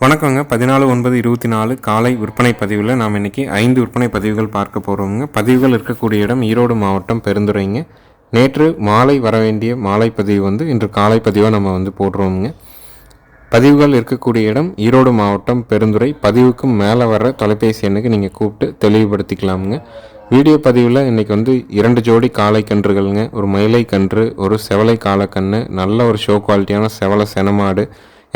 வணக்கங்க. பதினாலு ஒன்பது இருபத்தி நாலு காலை விற்பனை பதிவில் நாம் இன்றைக்கி ஐந்து விற்பனை பதிவுகள் பார்க்க போகிறோங்க பதிவுகள் இருக்கக்கூடிய இடம் ஈரோடு மாவட்டம் பெருந்துறைங்க. நேற்று மாலை வர வேண்டிய மாலை பதிவு வந்து இன்று காலை பதிவாக நம்ம வந்து போடுறோமுங்க. பதிவுகள் இருக்கக்கூடிய இடம் ஈரோடு மாவட்டம் பெருந்துறை. பதிவுக்கும் மேலே வர தொலைபேசி எண்ணுக்கு நீங்கள் கூப்பிட்டு தெளிவுபடுத்திக்கலாமுங்க. வீடியோ பதிவில் இன்றைக்கி வந்து இரண்டு ஜோடி காளை கன்றுகள்ங்க. ஒரு மயிலை கன்று ஒரு செவலை காளைக்கன்று நல்ல ஒரு ஷோ குவாலிட்டியான செவலை செனமாடு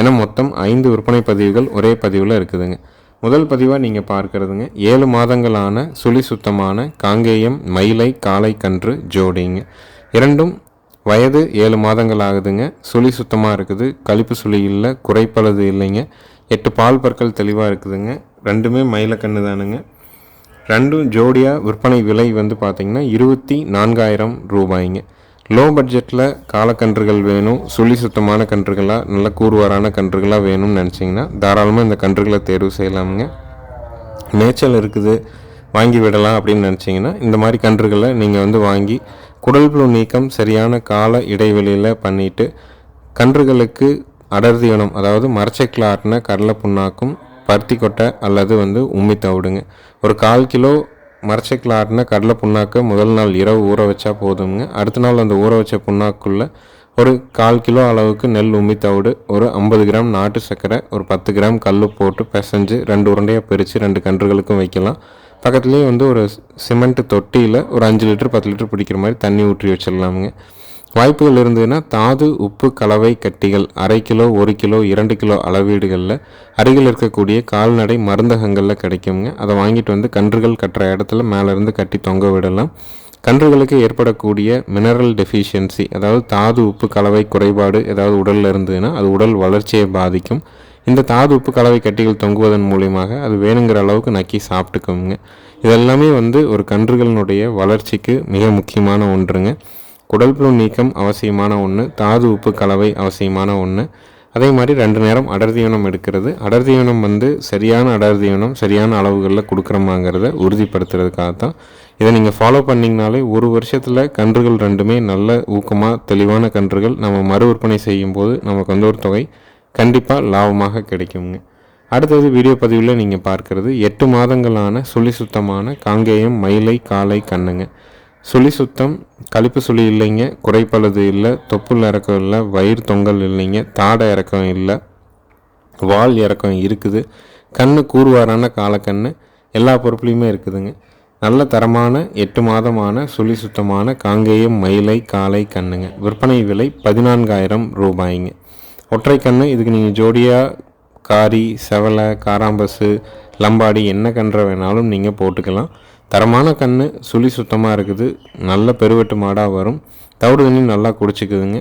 என மொத்தம் ஐந்து விற்பனை பதிவுகள் ஒரே பதிவில் இருக்குதுங்க. முதல் பதிவாக நீங்கள் பார்க்குறதுங்க. ஏழு மாதங்களான சுழி சுத்தமான காங்கேயம் மயிலை காளை கன்று ஜோடிங்க. இரண்டும் வயது ஏழு மாதங்கள் ஆகுதுங்க சுழி சுத்தமாக இருக்குது. கழிப்பு சுழி இல்லை குறைப்பளது இல்லைங்க. எட்டு பால் பற்கள் தெளிவாக இருக்குதுங்க. ரெண்டுமே மயிலக்கன்று தானுங்க. ரெண்டும் ஜோடியாக விற்பனை விலை வந்து பார்த்திங்கன்னா இருபத்தி நான்காயிரம் ரூபாய்ங்க. லோ பட்ஜெட்டில் காலக்கன்றுகள் வேணும் சுழி சுத்தமான கன்றுகளாக நல்ல கூறுவாரான கன்றுகளாக வேணும்னு நினச்சிங்கன்னா தாராளமாக இந்த கன்றுகளை தேர்வு செய்யலாமுங்க. மேய்ச்சல் இருக்குது வாங்கி விடலாம் அப்படின்னு நினச்சிங்கன்னா இந்த மாதிரி கன்றுகளை நீங்கள் வந்து வாங்கி குடல் புழு நீக்கம் சரியான கால இடைவெளியில் பண்ணிவிட்டு கன்றுகளுக்கு அடர்தியனம் அதாவது மரச்செக்கில் ஆட்டின கடலை புண்ணாக்கும் பருத்தி கொட்டை அல்லது வந்து உம்மி தவிடுங்க ஒரு கால் கிலோ மரச்சக்கில் ஆட்டின கடலை புண்ணாக்கை முதல் நாள் இரவு ஊற வச்சா போதுங்க அடுத்த நாள் அந்த ஊற வச்ச புண்ணாக்குள்ளே ஒரு கால் கிலோ அளவுக்கு நெல் உம்மி தவிடு ஒரு ஐம்பது கிராம் நாட்டு சர்க்கரை ஒரு பத்து கிராம் கல் போட்டு பிசைஞ்சு ரெண்டு உருண்டையாக பிரித்து ரெண்டு கன்றுகளுக்கும் வைக்கலாம். பக்கத்துலேயே வந்து ஒரு சிமெண்ட் தொட்டியில் ஒரு அஞ்சு லிட்டர் பத்து லிட்டர் பிடிக்கிற மாதிரி தண்ணி ஊற்றி வச்சிடலாமுங்க. வாய்ப்புகள் இருந்ததுன்னா தாது உப்பு கலவை கட்டிகள் அரை கிலோ ஒரு கிலோ இரண்டு கிலோ அளவீடுகளில் அருகில் இருக்கக்கூடிய கால்நடை மருந்தகங்களில் கிடைக்குங்க. அதை வாங்கிட்டு வந்து கன்றுகள் கட்டுற இடத்துல மேலேருந்து கட்டி தொங்க விடலாம். கன்றுகளுக்கு ஏற்படக்கூடிய மினரல் டெஃபிஷியன்சி அதாவது தாது உப்பு கலவை குறைபாடு ஏதாவது உடலில் இருந்ததுன்னா அது உடல் வளர்ச்சியை பாதிக்கும். இந்த தாது உப்பு கலவை கட்டிகள் தொங்குவதன் மூலியமாக அது வேணுங்கிற அளவுக்கு நக்கி சாப்பிட்டுக்கோங்க. இதெல்லாமே வந்து ஒரு கன்றுகளினுடைய வளர்ச்சிக்கு மிக முக்கியமான ஒன்றுங்க. குடல்புழு நீக்கம் அவசியமான ஒன்று தாது உப்பு கலவை அவசியமான ஒன்று அதே மாதிரி ரெண்டு நேரம் அடர்தீவனம் எடுக்கிறது. அடர்தீவனம் வந்து சரியான அடர்தீவனம் சரியான அளவுகளில் கொடுக்குறோமாங்கிறத உறுதிப்படுத்துறதுக்காக தான் இதை நீங்கள் ஃபாலோ பண்ணிங்கனாலே ஒரு வருஷத்தில் கன்றுகள் ரெண்டுமே நல்ல ஊக்கமாக தெளிவான கன்றுகள் நம்ம மறு விற்பனை செய்யும்போது நமக்கு வந்து ஒரு தொகை கண்டிப்பாக லாபமாக கிடைக்குங்க. அடுத்தது வீடியோ பதிவில் நீங்கள் பார்க்கறது எட்டு மாதங்களான சுழி சுத்தமான காங்கேயம் மயிலை காலை கண்ணுங்க. சுழி சுத்தம் கழிப்பு சுழி இல்லைங்க குறைப்பழுது இல்லை தொப்புள் இறக்கம் இல்லை வயிறு தொங்கல் இல்லைங்க தாடை இறக்கம் இல்லை வால் இறக்கம் இருக்குது கண்ணு கூறுவாரான காலக்கண்ணு எல்லா பொறுப்புலையுமே இருக்குதுங்க. நல்ல தரமான எட்டு மாதமான சுழி சுத்தமான காங்கேயம் மயிலை காலை கண்ணுங்க. விற்பனை விலை பதினான்காயிரம் ரூபாய்ங்க. ஒற்றை கண்ணு இதுக்கு நீங்கள் ஜோடியாக காரி செவலை காராம்பஸு லம்பாடி என்ன கன்ற வேணாலும் நீங்கள் போட்டுக்கலாம். தரமான கன்று சுழி சுத்தமாக இருக்குது. நல்ல பெருவெட்டு மாடாக வரும். தவிடு தண்ணி நல்லா குடிச்சிக்குதுங்க.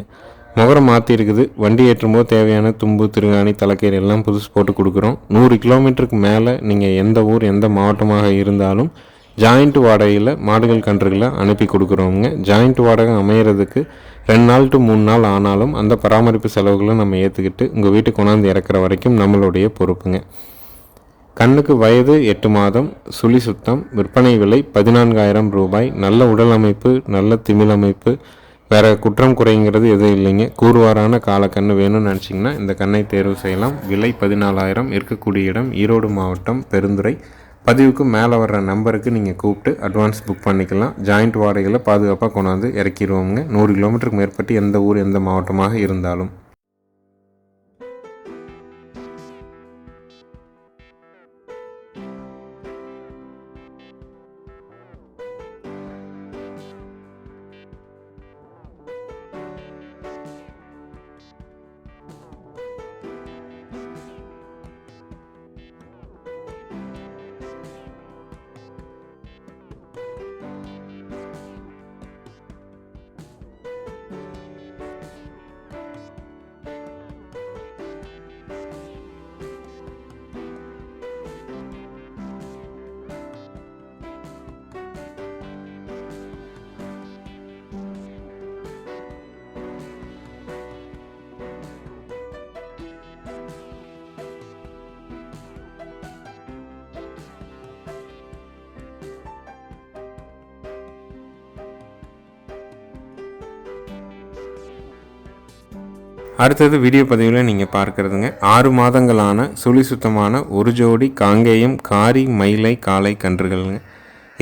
முகரம் மாற்றி இருக்குது. வண்டி ஏற்றும் போது தேவையான தும்பு திருகாணி தலைக்கீர் எல்லாம் புதுசு போட்டு கொடுக்குறோம். நூறு கிலோமீட்டருக்கு மேலே நீங்கள் எந்த ஊர் எந்த மாவட்டமாக இருந்தாலும் ஜாயிண்ட் வாடகையில் மாடுகள் கன்றுகளை அனுப்பி கொடுக்குறோங்க ஜாயிண்ட் வாடகை அமையிறதுக்கு ரெண்டு நாள் டு மூணு நாள் ஆனாலும் அந்த பராமரிப்பு செலவுகளை நம்ம ஏற்றுக்கிட்டு உங்கள் வீட்டுக்கு கொண்டாந்து இறக்குற வரைக்கும் நம்மளுடைய பொறுப்புங்க. கண்ணுக்கு வயது எட்டு மாதம் சுழி சுத்தம் விற்பனை விலை பதினான்காயிரம் ரூபாய் நல்ல உடல் அமைப்பு நல்ல திமிழ் அமைப்பு. வேறு குற்றம் குறைங்கிறது எதுவும் இல்லைங்க. கூறுவாரான காலக்கண்ணு வேணும்னு நினச்சிங்கன்னா இந்த கண்ணை தேர்வு செய்யலாம். விலை பதினாலாயிரம் இருக்கக்கூடிய இடம் ஈரோடு மாவட்டம் பெருந்துறை. பதிவுக்கு மேலே வர்ற நம்பருக்கு நீங்கள் கூப்பிட்டு அட்வான்ஸ் புக் பண்ணிக்கலாம். ஜாயிண்ட் வாடகையில் பாதுகாப்பாக கொண்டாந்து இறக்கிடுவோங்க நூறு கிலோமீட்டருக்கு மேற்பட்டு எந்த ஊர் எந்த மாவட்டமாக இருந்தாலும். அடுத்தது வீடியோ பதிவில் நீங்கள் பார்க்குறதுங்க. ஆறு மாதங்களான சுழி சுத்தமான ஒரு ஜோடி காங்கேயம் காரி மயிலை காளை கன்றுகள்ங்க.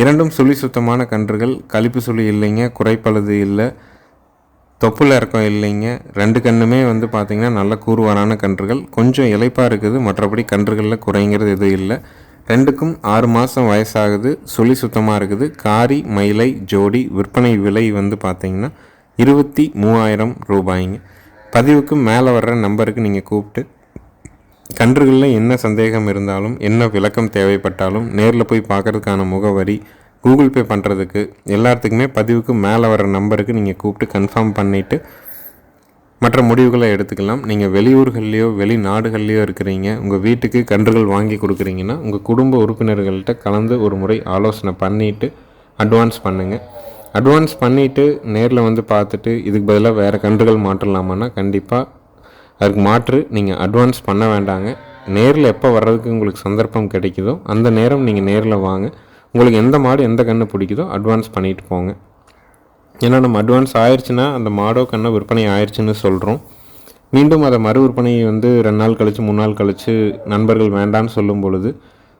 இரண்டும் சுழி சுத்தமான கன்றுகள். கழிப்பு சுழி இல்லைங்க குறைப்பழுது இல்லை தொப்புள் இறக்கம் இல்லைங்க. ரெண்டு கண்ணுமே வந்து பார்த்திங்கன்னா நல்ல கூறுவாரான கன்றுகள். கொஞ்சம் இலைப்பாக இருக்குது மற்றபடி கன்றுகளில் குறைங்கிறது எதுவும் இல்லை. ரெண்டுக்கும் ஆறு மாதம் வயசாகுது சுழி சுத்தமாக இருக்குது. காரி மயிலை ஜோடி விற்பனை விலை வந்து பார்த்திங்கன்னா இருபத்தி மூவாயிரம் ரூபாய்ங்க. பதிவுக்கு மேலே வர்ற நம்பருக்கு நீங்கள் கூப்பிட்டு கன்றுகளில் என்ன சந்தேகம் இருந்தாலும் என்ன விளக்கம் தேவைப்பட்டாலும் நேரில் போய் பார்க்குறதுக்கான முகவரி கூகுள் பே பண்ணுறதுக்கு எல்லாத்துக்குமே பதிவுக்கு மேலே வர நம்பருக்கு நீங்கள் கூப்பிட்டு கன்ஃபார்ம் பண்ணிவிட்டு மற்ற முடிவுகளை எடுத்துக்கலாம். நீங்கள் வெளியூர்கள்லேயோ வெளிநாடுகள்லேயோ இருக்கிறீங்க உங்கள் வீட்டுக்கு கன்றுகள் வாங்கி கொடுக்குறீங்கன்னா உங்கள் குடும்ப உறுப்பினர்கள்ட்ட கலந்து ஒரு முறை ஆலோசனை பண்ணிவிட்டு அட்வான்ஸ் பண்ணுங்கள் அட்வான்ஸ் பண்ணிவிட்டு நேரில் வந்து பார்த்துட்டு இதுக்கு பதிலாக வேறு கன்றுகள் மாற்றலாமான்னா கண்டிப்பாக அதுக்கு மாற்று. நீங்கள் அட்வான்ஸ் பண்ண வேண்டாங்க. நேரில் எப்போ வர்றதுக்கு உங்களுக்கு சந்தர்ப்பம் கிடைக்குதோ அந்த நேரம் நீங்கள் நேரில் வாங்க. உங்களுக்கு எந்த மாடு எந்த கன்று பிடிக்குதோ அட்வான்ஸ் பண்ணிட்டு போங்க. ஏன்னா நம்ம அட்வான்ஸ் ஆயிடுச்சுன்னா அந்த மாடோ கண்ணை விற்பனை ஆயிடுச்சுன்னு சொல்கிறோம் மீண்டும் அதை மறு விற்பனை வந்து ரெண்டு நாள் கழித்து மூணு நாள் கழித்து நண்பர்கள் வேண்டான்னு சொல்லும் பொழுது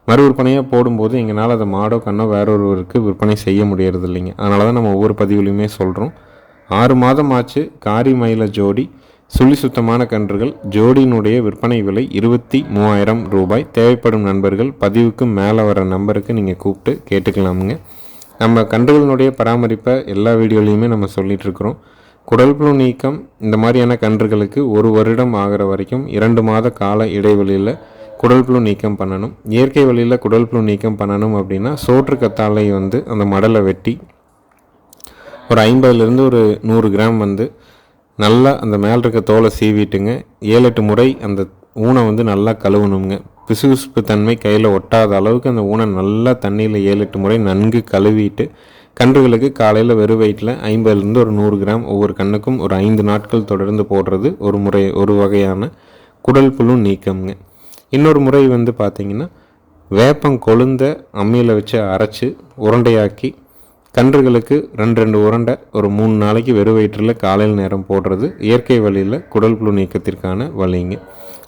மறு விற்பனையாக போடும்போது எங்களால் அதை மாடோ கண்ணோ வேறொருவருக்கு விற்பனை செய்ய முடியறது இல்லைங்க அதனால தான் நம்ம ஒவ்வொரு பதிவுலையுமே சொல்கிறோம் ஆறு மாதம் ஆச்சு காரி மயில ஜோடி சுழி சுத்தமான கன்றுகள் ஜோடியினுடைய விற்பனை விலை இருபத்தி மூவாயிரம் ரூபாய். தேவைப்படும் நண்பர்கள் பதிவுக்கு மேலே வர நம்பருக்கு நீங்கள் கூப்பிட்டு கேட்டுக்கலாமுங்க. நம்ம கன்றுகளினுடைய பராமரிப்பை எல்லா வீடியோலையுமே நம்ம சொல்லிகிட்ருக்குறோம் குடல் புழு நீக்கம் இந்த மாதிரியான கன்றுகளுக்கு ஒரு வருடம் ஆகிற வரைக்கும் இரண்டு மாத கால இடைவெளியில் குடல் புழு நீக்கம் பண்ணணும். இயற்கை வழியில் குடல் புழு நீக்கம் பண்ணணும் அப்படின்னா சோற்று கத்தாழை வந்து அந்த மடலை வெட்டி ஒரு ஐம்பதுலேருந்து ஒரு நூறு கிராம் வந்து நல்லா அந்த மேலே இருக்க தோலை சீவிட்டுங்க. ஏழு எட்டு முறை அந்த ஊனை வந்து நல்லா கழுவணுங்க. பிசுபிசுப்பு தன்மை கையில் ஒட்டாத அளவுக்கு அந்த ஊனை நல்லா தண்ணியில் ஏழு எட்டு முறை நன்கு கழுவிட்டு கன்றுகளுக்கு காலையில் வெறும் வயிற்றில் ஐம்பதுலேருந்து ஒரு நூறு கிராம் ஒவ்வொரு கண்ணுக்கும் ஒரு ஐந்து நாட்கள் தொடர்ந்து போடுறது ஒரு முறை ஒரு வகையான குடல் புழு நீக்கம்ங்க. இன்னொரு முறை வந்து பார்த்திங்கன்னா வேப்பம் கொழுந்த அம்மியில் வச்சு அரைச்சி உருண்டையாக்கி கன்றுகளுக்கு ரெண்டு ரெண்டு உருண்டை ஒரு மூணு நாளைக்கு வெறும் வயிற்றில் காலையில் நேரம் போடுறது இயற்கை வழியில் குடல் புழு நீக்கத்திற்கான வழிங்க.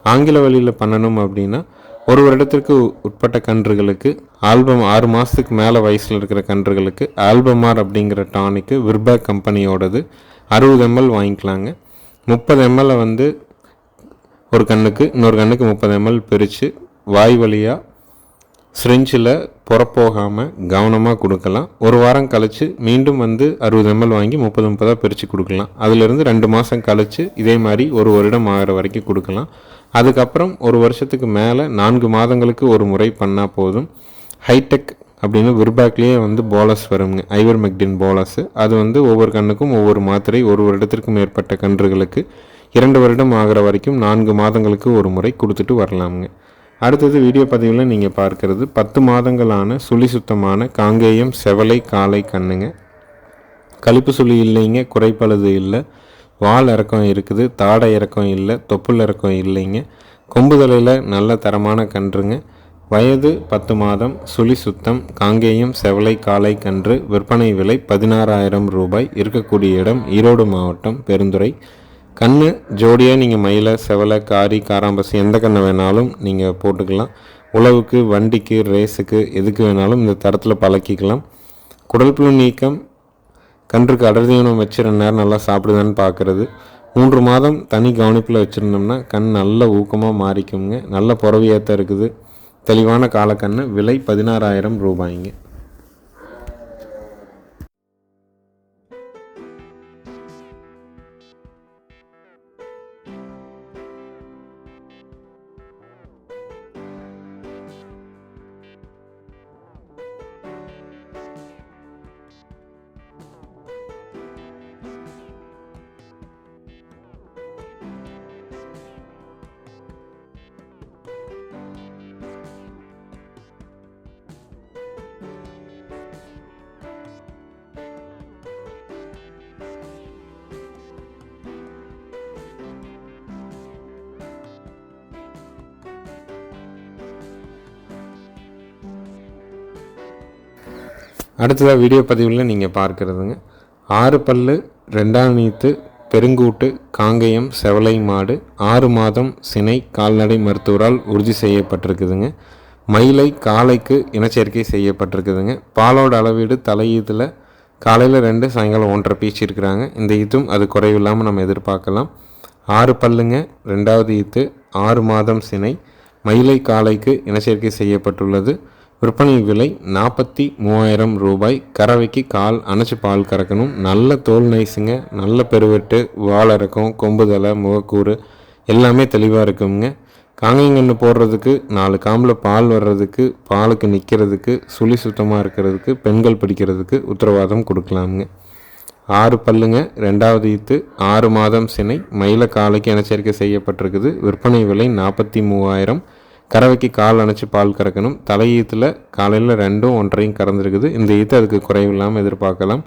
ஆங்கில வழியில் பண்ணணும் அப்படின்னா ஒரு வருடத்திற்கு உட்பட்ட கன்றுகளுக்கு ஆல்பம் ஆறு மாதத்துக்கு மேலே வயசில் இருக்கிற கன்றுகளுக்கு ஆல்பமார் அப்படிங்கிற டானிக்கு விர்பேக் கம்பெனியோடது அறுபது எம்எல் வாங்கிக்கலாங்க. முப்பது எம்எல்லை வந்து ஒரு கண்ணுக்கு இன்னொரு கண்ணுக்கு முப்பது எம்எல் பிரித்து வாய் வழியாக ஸ்ரிஞ்சில் புறப்போகாமல் கவனமாக கொடுக்கலாம். ஒரு வாரம் கழித்து மீண்டும் வந்து அறுபது எம்எல் வாங்கி முப்பது முப்பதாக பிரித்து கொடுக்கலாம். அதிலிருந்து ரெண்டு மாதம் கழித்து இதே மாதிரி ஒரு வருடம் ஆகிற வரைக்கும் கொடுக்கலாம். அதுக்கப்புறம் ஒரு வருஷத்துக்கு மேலே நான்கு மாதங்களுக்கு ஒரு முறை பண்ணால் போதும். ஹைடெக் அப்படின்னு விர்பேக்லேயே வந்து போலஸ் வருங்க. ஐவர் மெக்டின் போலஸ் அது வந்து ஒவ்வொரு கண்ணுக்கும் ஒவ்வொரு மாத்திரை ஒரு வருடத்திற்கும் மேற்பட்ட கன்றுகளுக்கு இரண்டு வருடம் ஆகிற வரைக்கும் நான்கு மாதங்களுக்கு ஒரு முறை கொடுத்துட்டு வரலாமுங்க. அடுத்தது வீடியோ பதிவில் நீங்கள் பார்க்கறது பத்து மாதங்களான சுழி சுத்தமான காங்கேயம் செவலை காலை கண்ணுங்க. கழிப்பு சுழி இல்லைங்க குறைப்பழுது இல்லை. வால் இறக்கம் இருக்குது தாடை இறக்கம் இல்லை தொப்புள் இறக்கம் இல்லைங்க. கொம்புதலையில் நல்ல தரமான கன்றுங்க. வயது பத்து மாதம் சுழி சுத்தம் காங்கேயம் செவலை காலை கன்று விற்பனை விலை பதினாறாயிரம் ரூபாய் இருக்கக்கூடிய இடம் ஈரோடு மாவட்டம் பெருந்துறை. கண் ஜோடியாக நீங்கள் மயிலை செவலை காரி காராம்பசி எந்த கண்ணை வேணாலும் நீங்கள் போட்டுக்கலாம். உழவுக்கு வண்டிக்கு ரேஸுக்கு எதுக்கு வேணாலும் இந்த தரத்தில் பழக்கிக்கலாம். குடல் புழு நீக்கம் கன்றுக்கு அடர்தீவனம் வச்சு ரெண்டு நேரம் நல்லா சாப்பிடுதான்னு பார்க்குறது மூன்று மாதம் தனி கவனிப்பில் வச்சுருந்தோம்னா கண் நல்ல ஊக்கமாக மாறிக்குங்க. நல்ல புறவியேற்ற இருக்குது. தெளிவான காலக்கண்ணு விலை பதினாறாயிரம் ரூபாய்ங்க. அடுத்ததாக வீடியோ பதிவில் நீங்கள் பார்க்குறதுங்க. ஆறு பல்லு ரெண்டாம் நீத்து பெருங்கூட்டு காங்கேயம் செவலை மாடு ஆறு மாதம் சினை கால்நடை மருத்துவரால் உறுதி செய்யப்பட்டிருக்குதுங்க. மயிலை காளைக்கு இனச்சேர்க்கை செய்யப்பட்டிருக்குதுங்க. பாலோட அளவீடு தலையீதில் காலையில் ரெண்டு சாயங்காலம் ஒன்றரை பீச் இருக்கிறாங்க. இந்த ஈத்தும் அது குறைவில்லாமல் நம்ம எதிர்பார்க்கலாம். ஆறு பல்லுங்க ரெண்டாவது ஈத்து ஆறு மாதம் சினை மயிலை காளைக்கு இனச்சேர்க்கை செய்யப்பட்டுள்ளது. விற்பனை விலை நாற்பத்தி மூவாயிரம் ரூபாய். கறவைக்கு கால் அணைச்சி பால் கறக்கணும். நல்ல தோல் நைஸுங்க. நல்ல பெருவெட்டு வாழறக்கம் இருக்கும் கொம்புதலை முகக்கூறு எல்லாமே தெளிவாக இருக்குங்க. காங்கைங்கன்று போடுறதுக்கு நாலு காம்பில் பால் வர்றதுக்கு பாலுக்கு நிற்கிறதுக்கு சுழி சுத்தமாக இருக்கிறதுக்கு பெண்கள் பிடிக்கிறதுக்கு உத்தரவாதம் கொடுக்கலாமுங்க. ஆறு பல்லுங்க. ரெண்டாவது ஈத்து ஆறு மாதம் சினை. மயில காலைக்கு இனச்சேர்க்கை செய்யப்பட்டிருக்குது. விற்பனை விலை நாற்பத்தி மூவாயிரம். கறவைக்கு கால் அணைச்சி பால் கறக்கணும். தலை ஈத்தில் காலையில் ரெண்டும் ஒன்றையும் கறந்துருக்குது. இந்த ஈத்து அதுக்கு குறைவில்லாமல் எதிர்பார்க்கலாம்.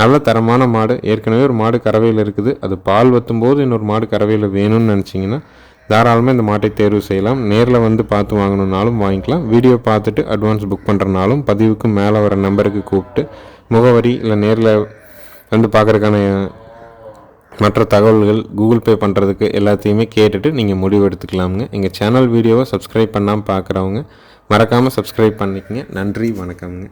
நல்ல தரமான மாடு. ஏற்கனவே ஒரு மாடு கறவையில் இருக்குது. அது பால் வற்றும் போது இன்னொரு மாடு கறவையில் வேணும்னு நினச்சிங்கன்னா தாராளமாக இந்த மாட்டை தேர்வு செய்யலாம். நேரில் வந்து பார்த்து வாங்கணுன்னாலும் வாங்கிக்கலாம். வீடியோ பார்த்துட்டு அட்வான்ஸ் புக் பண்ணுறனாலும் பதிவுக்கு மேலே வர நம்பருக்கு கூப்பிட்டு முகவரி இல்லை நேரில் வந்து பார்க்குறக்கான மற்ற தகவல்கள் கூகுள் பே பண்ணுறதுக்கு எல்லாத்தையுமே கேட்டுட்டு நீங்கள் முடிவு எடுத்துக்கலாமுங்க. எங்கள் சேனல் வீடியோவை சப்ஸ்கிரைப் பண்ணாமல் பார்க்குறவங்க மறக்காமல் சப்ஸ்கிரைப் பண்ணிக்கங்க. நன்றி வணக்கம்ங்க.